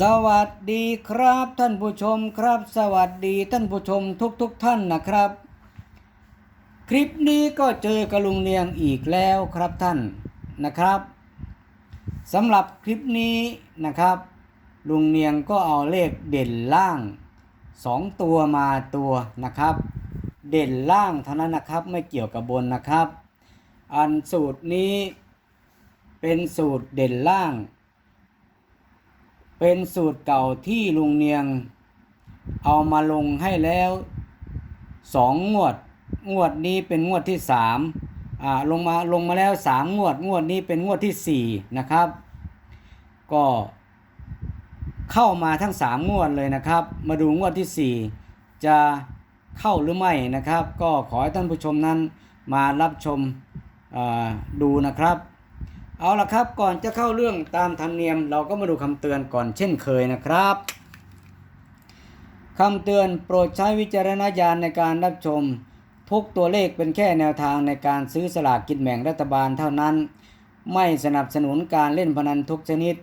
สวัสดีครับท่านผู้ชมครับ สวัสดีท่านผู้ชมทุกๆทท่านนะครับ คลิปนี้ก็เจอกับลุงเนียงอีกแล้วครับท่านนะครับสำหรับคลิปนี้นะครับ ลุงเนียงก็เอาเลขเด่นล่างสองตัวมาตัวนะครับ เด่นล่างเท่านั้นนะครับไม่เกี่ยวกับบนนะครับ อันสูตรนี้เป็นสูตรเด่นล่าง เป็นสูตรเก่าที่ลุงเนียง เอามาลงให้แล้วสองงวด งวดนี้เป็นงวดที่สามอ่าลงมาลงมาแล้วสามงวด งวดนี้เป็นงวดที่สี่นะครับ ก็เข้ามาทั้งสามงวดเลยนะครับ มาดูงวดที่สี่จะเข้าหรือไม่นะครับ ก็ขอให้ท่านผู้ชมนั้นมารับชมอ่าดูนะครับ เอาละครับก่อนจะเข้าเรื่องตามธรรมเนียม เราก็มาดูคำเตือนก่อนเช่นเคยนะครับคำเตือนโปรดใช้วิจารณญาณในการรับชม ทุกตัวเลขเป็นแค่แนวทางในการซื้อสลากกินแบ่งรัฐบาลเท่านั้น ไม่สนับสนุนการเล่นพนันทุกชนิด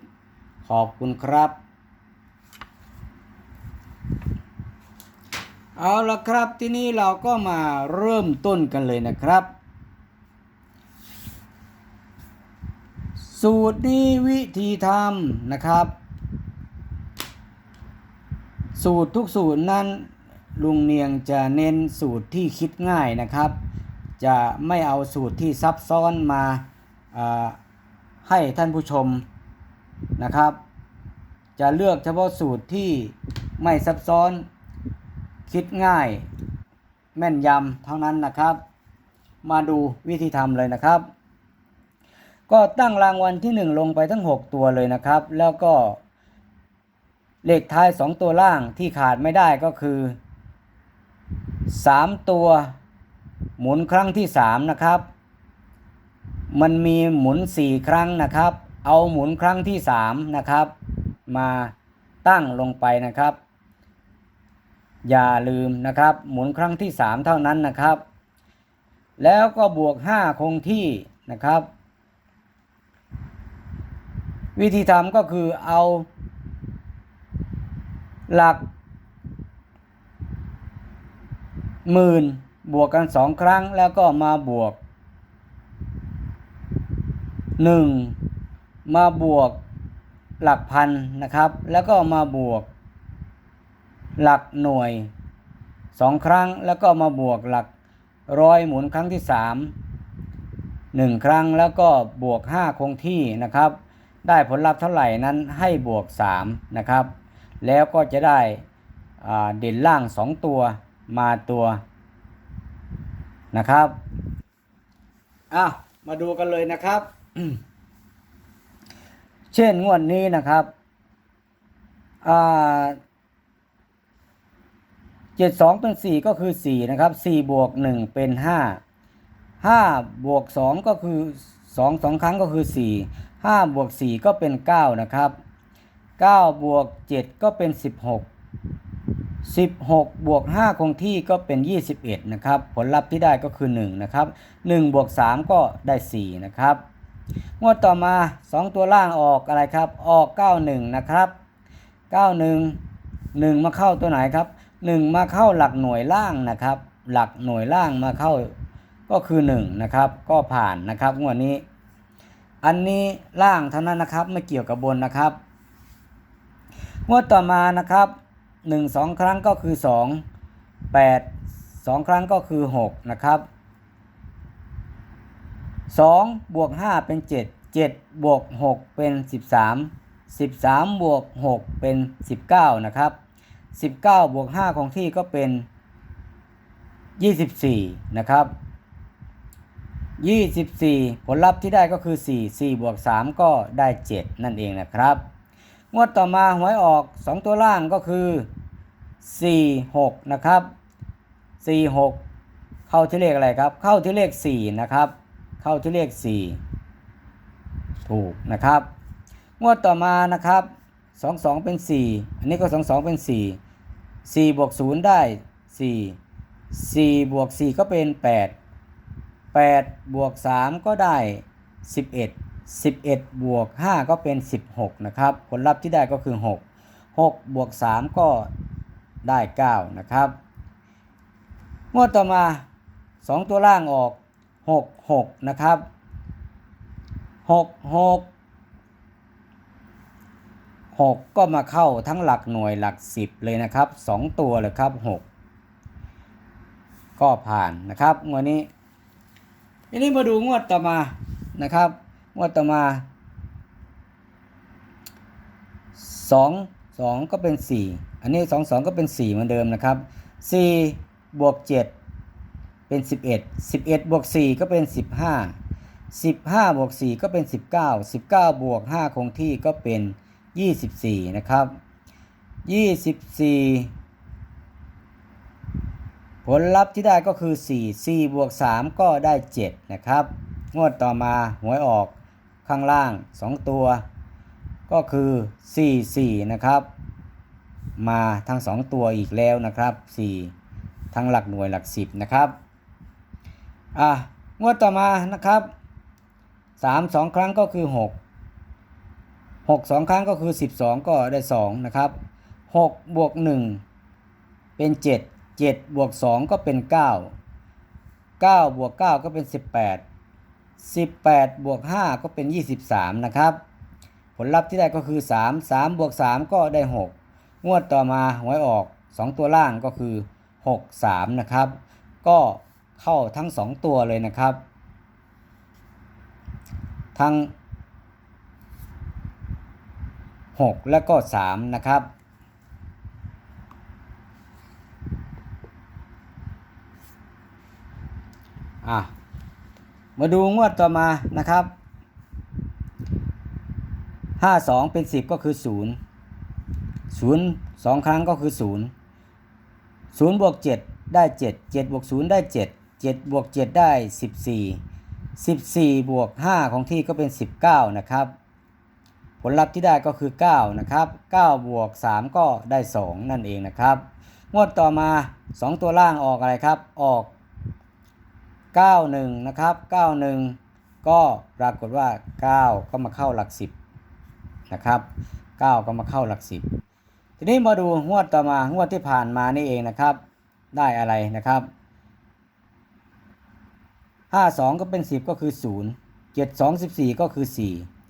ขอบคุณครับ เอาละครับที่นี้เราก็มาเริ่มต้นกันเลยนะครับ สูตรนี้วิธีทำนะครับ สูตรทุกสูตรนั้นลุงเนียงจะเน้นสูตรที่คิดง่ายนะครับ จะไม่เอาสูตรที่ซับซ้อนมาาให้ท่านผู้ชมนะครับ จะเลือกเฉพาะสูตรที่ไม่ซับซ้อนคิดง่าย แม่นยำเท่านั้นนะครับ มาดูวิธีทำเลยนะครับ ก็ตั้งรางวัลที่ 1 ลงไปทั้ง 6 ตัวเลยนะครับ แล้วก็ เลขท้าย 2 ตัวล่างที่ขาดไม่ได้ก็คือ 3 ตัวหมุนครั้งที่ 3 นะครับ มันมีหมุน 4 ครั้งนะครับ เอาหมุนครั้งที่ 3 นะครับ มาตั้งลงไปนะครับ อย่าลืมนะครับ หมุนครั้งที่ 3 เท่านั้นนะครับ แล้วก็บวก 5 คงที่นะครับ วิธีทำก็คือเอาหลักหมื่นบวกกันสองครั้งแล้วก็มาบวกหนึ่งมาบวกหลักพันนะครับ แล้วก็มาบวก หลักหน่วยสองครั้งแล้วก็มาบวกหลักร้อยหมุนครั้งที่สามหนึ่งครั้งแล้วก็บวกห้าคงที่นะครับ ได้ผลลัพธ์เท่าไหร่นั้นให้บวก3นะครับแล้วก็จะได้เด่นล่าง 2 ตัวมาตัวนะครับอะมาดูกันเลยนะครับ เช่นงวดนี้นะครับเจ็ดสองเป็นสี่ก็คือสี่นะครับสี่บวกหนึ่งเป็นห้าห้าบวกสองก็คือสองสองครั้งก็คือสี่ ห้าบวกสี่ก็เป็นเก้านะครับเก้าบวกเจ็ดก็เป็นสิบหกสิบหกบวกห้าคงที่ก็เป็นยี่สิบเอ็ดนะครับ ผลลัพธ์ที่ได้ก็คือหนึ่งนะครับหนึ่งบวกสามก็ได้สี่นะครับ งวดต่อมาสองตัวล่างออกอะไรครับ ออกเก้าหนึ่งนะครับเก้าหนึ่งหนึ่งมาเข้าตัวไหนครับหนึ่งมาเข้าหลักหน่วยล่างนะครับ หลักหน่วยล่างมาเข้าก็คือ 1 นะครับ ก็ผ่านนะครับ งวดนี้ อันนี้ล่างเท่านั้นนะครับไม่เกี่ยวกับบนนะครับ งวดต่อมานะครับ 1 2 ครั้งก็คือ 2 8 2 ครั้งก็คือ 6 นะครับ 2 บวก 5 เป็น 7 7 บวก 6 เป็น 13 13 บวก 6 เป็น 19 นะครับ 19 บวก 5 ของที่ก็เป็น 24 นะครับ 24 ผลลัพธ์ที่ได้ก็คือ 4 4 บวก 3 ก็ได้ 7 นั่นเองนะครับ งวดต่อมาหวยออก 2 ตัวล่างก็คือ 4 6 นะครับ 4 6 เข้าที่เลขอะไรครับ เข้าที่เลข 4 นะครับ เข้าที่เลข 4 ถูกนะครับ งวดต่อมานะครับ 2 2 เป็น 4 อันนี้ก็ 2 2 เป็น 4 4 บวก 0 ได้ 4 4 บวก 4 ก็เป็น 8 8 บวก 3 ก็ได้ 11 11 บวก 5 ก็เป็น 16 นะครับ ผลลัพธ์ที่ได้ก็คือ 6 6 บวก 3 ก็ได้ 9 นะครับ งวดต่อมา 2 ตัวล่างออก 6 6 นะครับ 6 6 6 ก็มาเข้าทั้งหลักหน่วยหลัก 10 เลยนะครับ 2 ตัวเลยครับ 6 ก็ผ่านนะครับงวดนี้ ทีนี้มาดูงวดต่อมานะครับ งวดต่อมาสองสองก็เป็นสี่อันนี้สองสองก็เป็นสี่เหมือนเดิมนะครับสี่บวกเจ็ดเป็นสิบเอ็ดสิบเอ็ดบวกสี่ก็เป็นสิบห้าสิบห้าบวกสี่ก็เป็นสิบเก้าสิบเก้าบวกห้าคงที่ก็เป็นยี่สิบสี่นะครับยี่สิบสี่ ผลลัพธ์ที่ได้ก็คือสี่สี่บวกสามก็ได้เจ็ดนะครับ งวดต่อมาหวยออกข้างล่างสองตัว ก็คือ 4 4 นะครับ มาทั้ง 2 ตัวอีกแล้วนะครับ 4 ทั้งหลักหน่วยหลัก 10 นะครับ อะ งวดต่อมานะครับ 3 2 ครั้งก็คือ 6 6 2 ครั้งก็คือ 12 ก็ได้ 2 นะครับ 6 บวก 1 เป็น 7 7บวก2ก็เป็น 9 9บวก9ก็เป็น 18 18บวก5ก็เป็น 23 นะครับ ผลลัพธ์ที่ได้ก็คือ 3 3บวก3ก็ได้ 6 งวดต่อมาหวยออก 2 ตัวล่างก็คือ 6 3 นะครับ ก็เข้าทั้ง 2 ตัวเลยนะครับ ทั้ง 6 และก็ 3 นะครับ อะมาดูงวดต่อมานะครับห้าสองเป็นสิบก็คือศูนย์ศูนย์สองครั้งก็คือศูนย์ศูนย์บวกเจ็ดได้เจ็ดเจ็ดบวกศูนย์ได้เจ็ดเจ็ดบวกเจ็ดได้สิบสี่สิบสี่บวกห้าของที่ก็เป็นสิบเก้านะครับ ผลลัพธ์ที่ได้ก็คือเก้านะครับเก้าบวกสามก็ได้สองนั่นเองนะครับ งวดต่อมาสองตัวล่างออกอะไรครับ ออก เก้าหนึ่งนะครับเก้าหนึ่งก็ปรากฏว่าเก้าก็มาเข้าหลักสิบนะครับ 9 ก็มาเข้าหลักสิบทีนี้มาดูงวดต่อมางวดที่ผ่านมานี่เองนะครับ ได้อะไรนะครับ 52 ก็เป็น 10 ก็คือ 0 7 2 14 ก็คือ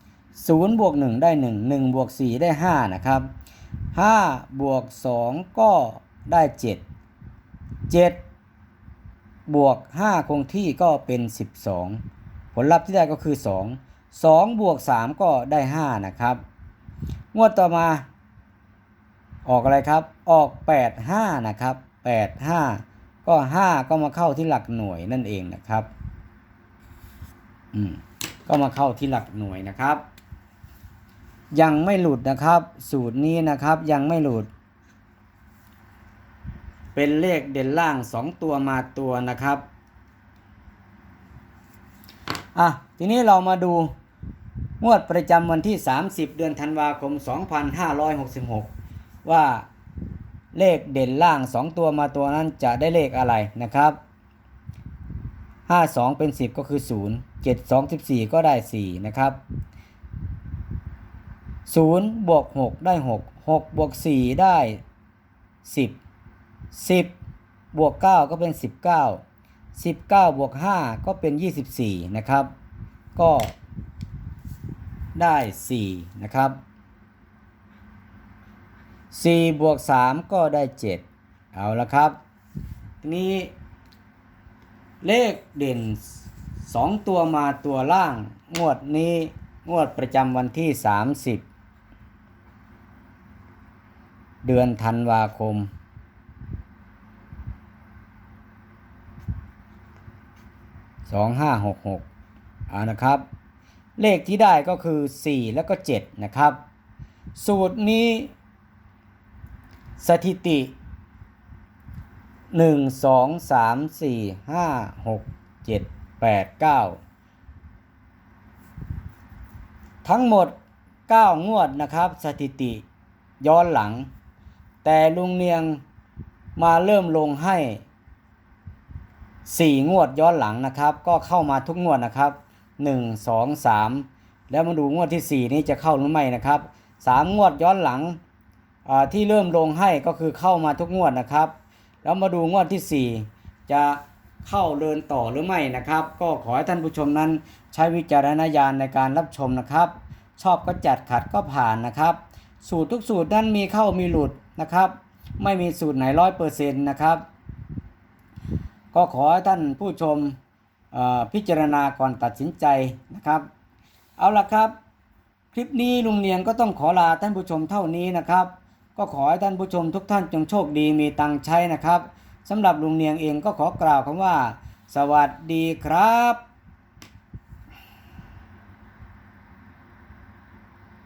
4 0 บวก 1 ได้ 1 1 บวก 4 ได้ 5 นะครับ 5 บวก 2 ก็ได้ 7 7 บวก 5 คงที่ก็เป็น 12 ผลลัพธ์ที่ได้ก็คือ 2 2 บวก 3 ก็ได้ 5 นะครับ งวดต่อมา ออกอะไรครับ ออก 8 5 นะครับ 8 5 ก็ 5 ก็มาเข้าที่หลักหน่วยนั่นเองนะครับ อืม ก็มาเข้าที่หลักหน่วยนะครับ ยังไม่หลุดนะครับ สูตรนี้นะครับยังไม่หลุด เป็นเลขเด่นล่าง 2 ตัวมาตัวนะครับ อะ ทีนี้เรามาดูงวดประจำวันที่ 30 เดือนธันวาคม 2566 ว่าเลขเด่นล่าง 2 ตัวมาตัวนั้นจะได้เลขอะไรนะครับ 52 เป็น 10 ก็คือ 0 7 2 14 ก็ได้ 4 นะครับ 0 บวก 6 ได้ 6 6 บวก 4 ได้ 10 10 บวก 9 ก็เป็น 19 19 บวก 5 ก็เป็น 24 นะครับ ก็ได้ 4 นะครับ 4 บวก 3 ก็ได้ 7 เอาละครับ ทีนี้เลขเด่น 2 ตัวมาตัวล่าง งวดนี้งวดประจำวันที่ 30 เดือนธันวาคม 2566อ่านะครับ เลขที่ได้ก็คือ 4 แล้วก็ 7 นะครับ สูตรนี้ สถิติ 1 2 3 4 5 6 7 8 9 ทั้งหมด 9 งวดนะครับ สถิติย้อนหลัง แต่ลุงเนียงมาเริ่มลงให้ 4 งวดย้อนหลังนะครับ ก็เข้ามาทุกงวดนะครับ 1 2 3 แล้วมาดูงวดที่ 4 นี้จะเข้าหรือไม่นะครับ 3 งวดย้อนหลังที่เริ่มลงให้ก็คือเข้ามาทุกงวดนะครับ แล้วมาดูงวดที่ 4 จะเข้าเดินต่อหรือไม่นะครับ ก็ขอให้ท่านผู้ชมนั้นใช้วิจารณญาณในการรับชมนะครับ ชอบก็จัดขัดก็ผ่านนะครับ สูตรทุกสูตรนั้นมีเข้ามีหลุดนะครับ ไม่มีสูตรไหนร้อยเปอร์เซ็นต์นะครับ ก็ขอให้ท่านผู้ชมพิจารณาก่อนตัดสินใจนะครับ เอาละครับ คลิปนี้ลุงเนียงก็ต้องขอลาท่านผู้ชมเท่านี้นะครับ ก็ขอให้ท่านผู้ชมทุกท่านจงโชคดีมีตังค์ใช้นะครับสำหรับลุงเนียงเองก็ขอกล่าวคำว่า สวัสดีครับ